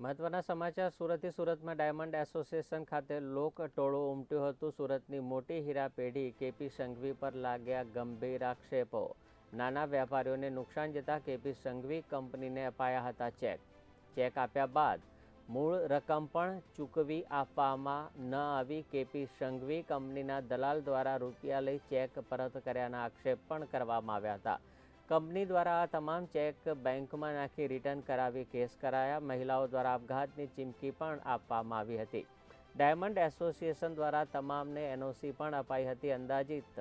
મહત્વના સમાચાર સુરતથી સુરતમાં ડાયમંડ એસોસિએશન ખાતે લોક ટોળું ઉમટ્યું હતું. સુરતની મોટી હીરા પેઢી કેપી સંઘવી પર લાગ્યા ગંભીર આક્ષેપો. નાના વેપારીઓને નુકસાન જતાં કેપી સંઘવી કંપનીને અપાયા હતા ચેક. ચેક આપ્યા બાદ મૂળ રકમ પણ ચૂકવી આપવામાં ન આવી. કેપી સંઘવી કંપનીના દલાલ દ્વારા રૂપિયા લઈ ચેક પરત કર્યાના આક્ષેપ પણ કરવામાં આવ્યા હતા. કંપની દ્વારા આ તમામ ચેક બેંકમાં નાખી રિટર્ન કરાવી કેસ કરાયા. મહિલાઓ દ્વારા આપઘાતની ચીમકી પણ આપવામાં આવી હતી. ડાયમંડ એસોસિએશન દ્વારા તમામને એનઓસી પણ અપાઈ હતી. અંદાજિત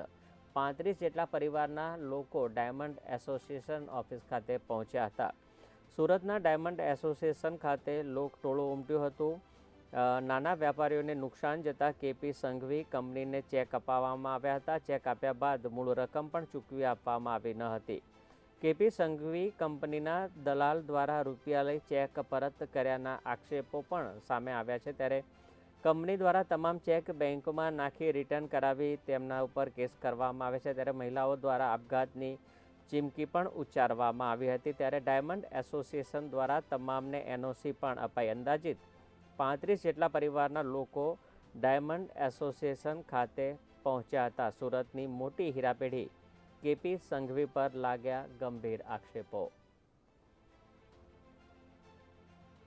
પાંત્રીસ જેટલા પરિવારના લોકો ડાયમંડ એસોસિએશન ઓફિસ ખાતે પહોંચ્યા હતા. સુરતના ડાયમંડ એસોસિએશન ખાતે લોકટોળું ઉમટ્યું હતું. નાના વેપારીઓને નુકસાન જતાં કેપી સંઘવી કંપનીને ચેક અપાવવામાં આવ્યા હતા. ચેક આપ્યા બાદ મૂળ રકમ પણ ચૂકવી આપવામાં આવી ન હતી. કેપી સંઘવી કંપનીના દલાલ દ્વારા રૂપિયા લઈ ચેક પરત કર્યાના આક્ષેપો પણ સામે આવ્યા છે. ત્યારે કંપની દ્વારા તમામ ચેક બેંકમાં નાખી રિટર્ન કરાવી તેમના ઉપર કેસ કરવામાં આવે છે. ત્યારે મહિલાઓ દ્વારા આપઘાતની ચીમકી પણ ઉચ્ચારવામાં આવી હતી. ત્યારે ડાયમંડ એસોસિએશન દ્વારા તમામને એનઓસી પણ અપાઈ. અંદાજિત પાંત્રીસ જેટલા પરિવારના લોકો ડાયમંડ એસોસિએશન ખાતે પહોંચ્યા હતા. સુરતની મોટી હીરાપેઢી કેપી સંઘવી પર લાગ્યા ગંભીર આક્ષેપો.